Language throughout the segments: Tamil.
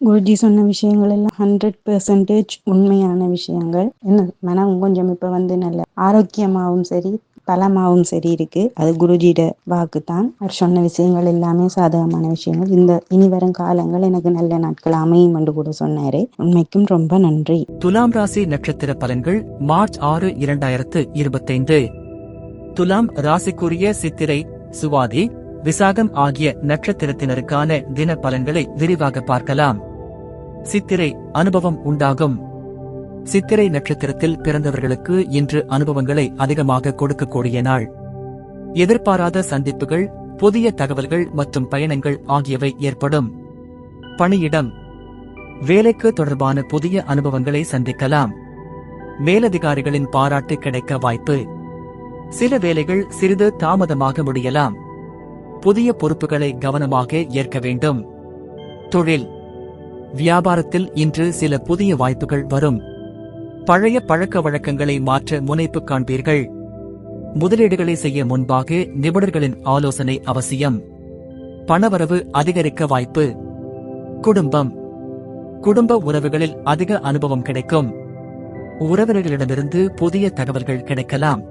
குருஜி சொன்ன விஷயங்கள் எல்லாம் ஹண்ட்ரட் பெர்சன்டேஜ் உண்மையான விஷயங்கள். என்ன? மனம் கொஞ்சம் இப்ப வந்து நல்ல ஆரோக்கியமாகவும் சரி பலமாகவும் சரி இருக்கு. அது குருஜியோட வாக்கு தான் அவர் சொன்ன விஷயங்கள் எல்லாமே சாதகமான விஷயங்கள். இந்த இனி வரும் காலங்கள் எனக்கு நல்ல நாட்கள் அமையும் என்று கூட சொன்னாரு. உண்மைக்கும் ரொம்ப நன்றி. துலாம் ராசி நட்சத்திர பலன்கள் மார்ச் ஆறு இரண்டாயிரத்து இருபத்தைந்து. துலாம் ராசிக்குரிய சித்திரை சுவாதி விசாகம் ஆகிய நட்சத்திரத்தினருக்கான தின பலன்களை விரிவாக பார்க்கலாம். சித்திரை அனுபவம் உண்டாகும். சித்திரை நட்சத்திரத்தில் பிறந்தவர்களுக்கு இன்று அனுபவங்களை அதிகமாக கொடுக்கக்கூடிய நாள். எதிர்பாராத சந்திப்புகள் புதிய தகவல்கள் மற்றும் பயணங்கள் ஆகியவை ஏற்படும். பணியிடம். வேலைக்கு தொடர்பான புதிய அனுபவங்களை சந்திக்கலாம். மேலதிகாரிகளின் பாராட்டு கிடைக்க வாய்ப்பு. சில வேலைகள் சிறிது தாமதமாக முடியலாம். புதிய பொறுப்புகளை கவனமாக ஏற்க வேண்டும். தொழில். வியாபாரத்தில் இன்று சில புதிய வாய்ப்புகள் வரும். பழைய பழக்க வழக்கங்களை மாற்ற முனைப்பு காண்பீர்கள். முதலீடுகளை செய்ய முன்பாக நிபுணர்களின் ஆலோசனை அவசியம். பணவரவு அதிகரிக்க வாய்ப்பு. குடும்பம். குடும்ப உறவுகளில் அதிக அனுபவம் கிடைக்கும். உறவினர்களிடமிருந்து புதிய தகவல்கள் கிடைக்கலாம்.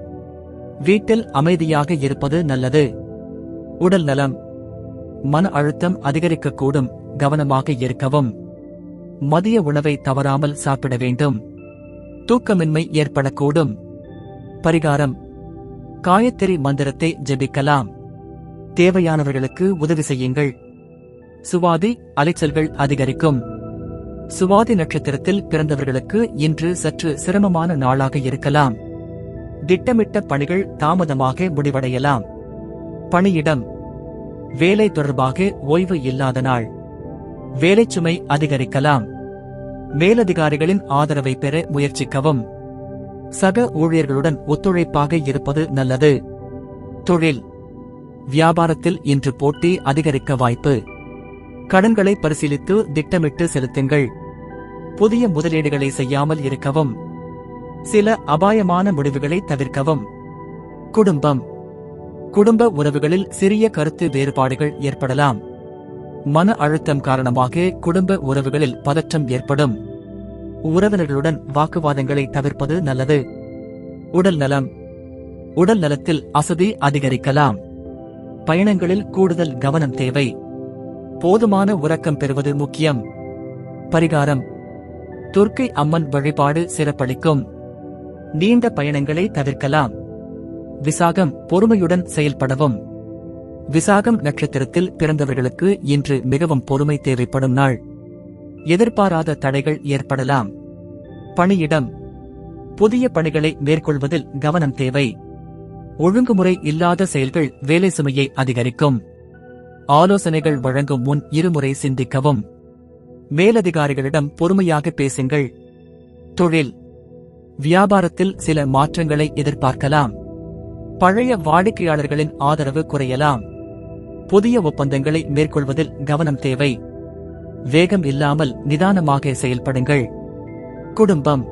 வீட்டில் அமைதியாக இருப்பது நல்லது. உடல் நலம். மன அழுத்தம் அதிகரிக்கக்கூடும். கவனமாக இருக்கவும். மதிய உணவை தவறாமல் சாப்பிட வேண்டும். தூக்கமின்மை ஏற்படக்கூடும். பரிகாரம். காயத்திரி மந்திரத்தை ஜெபிக்கலாம். தேவையானவர்களுக்கு உதவி செய்யுங்கள். சுவாதி அலைச்சல்கள் அதிகரிக்கும். சுவாதி நட்சத்திரத்தில் பிறந்தவர்களுக்கு இன்று சற்று சிரமமான நாளாக இருக்கலாம். திட்டமிட்ட பணிகள் தாமதமாக முடிவடையலாம். பணியிடம். வேலை தொடர்பாக ஓய்வு இல்லாத நாள். வேலைச்சுமை அதிகரிக்கலாம். மேலதிகாரிகளின் ஆதரவை பெற முயற்சிக்கவும். சக ஊழியர்களுடன் ஒத்துழைப்பாக இருப்பது நல்லது. தொழில். வியாபாரத்தில் இன்று போட்டி அதிகரிக்க வாய்ப்பு. கடன்களை பரிசீலித்து திட்டமிட்டு செலுத்துங்கள். புதிய முதலீடுகளை செய்யாமல் இருக்கவும். சில அபாயமான முடிவுகளை தவிர்க்கவும். குடும்பம். குடும்ப உறவுகளில் சிறிய கருத்து வேறுபாடுகள் ஏற்படலாம். மன அழுத்தம் காரணமாக குடும்ப உறவுகளில் பதற்றம் ஏற்படும். உறவினர்களுடன் வாக்குவாதங்களை தவிர்ப்பது நல்லது. உடல் நலம். உடல் நலத்தில் அசதி அதிகரிக்கலாம். பயணங்களில் கூடுதல் கவனம் தேவை. போதுமான உறக்கம் பெறுவது முக்கியம். பரிகாரம். துர்க்கை அம்மன் வழிபாடு சிறப்பளிக்கும். நீண்ட பயணங்களை தவிர்க்கலாம். விசாகம் பொறுமையுடன் செயல்படவும். விசாகம் நட்சத்திரத்தில் பிறந்தவர்களுக்கு இன்று மிகவும் பொறுமை தேவைப்படும் நாள். எதிர்பாராத தடைகள் ஏற்படலாம். பணியிடம். புதிய பணிகளை மேற்கொள்வதில் கவனம் தேவை. ஒழுங்குமுறை இல்லாத செயல்கள் வேலை சுமையை அதிகரிக்கும். ஆலோசனைகள் வழங்கும் முன் இருமுறை சிந்திக்கவும். மேலதிகாரிகளிடம் பொறுமையாக பேசுங்கள். தொழில். வியாபாரத்தில் சில மாற்றங்களை எதிர்பார்க்கலாம். பழைய வாடிக்கையாளர்களின் ஆதரவு குறையலாம். புதிய ஒப்பந்தங்களை மேற்கொள்வதில் கவனம் தேவை. வேகம் இல்லாமல் நிதானமாக செயல்படுங்கள். குடும்பம்.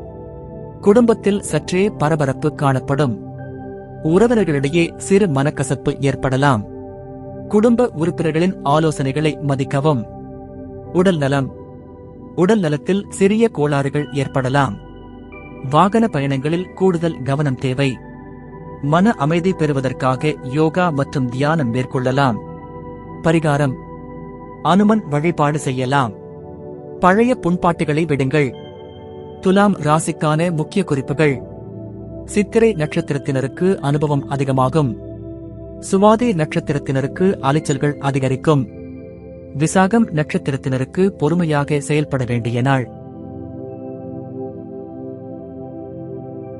குடும்பத்தில் சற்றே பரபரப்பு காணப்படும். உறவினர்களிடையே சிறு மனக்கசப்பு ஏற்படலாம். குடும்ப உறுப்பினர்களின் ஆலோசனைகளை மதிக்கவும். உடல் நலம். உடல் நலத்தில் சிறிய கோளாறுகள் ஏற்படலாம். வாகன பயணங்களில் கூடுதல் கவனம் தேவை. மன அமைதி பெறுவதற்காக யோகா மற்றும் தியானம் மேற்கொள்ளலாம். பரிகாரம். அனுமன் வழிபாடு செய்யலாம். பழைய புண்பாட்டுகளை விடுங்கள். துலாம் ராசிக்கான முக்கிய குறிப்புகள். சித்திரை நட்சத்திரத்தினருக்கு அனுபவம் அதிகமாகும். சுவாதி நட்சத்திரத்தினருக்கு அலைச்சல்கள் அதிகரிக்கும். விசாகம் நட்சத்திரத்தினருக்கு பொறுமையாக செயல்பட வேண்டிய நாள்.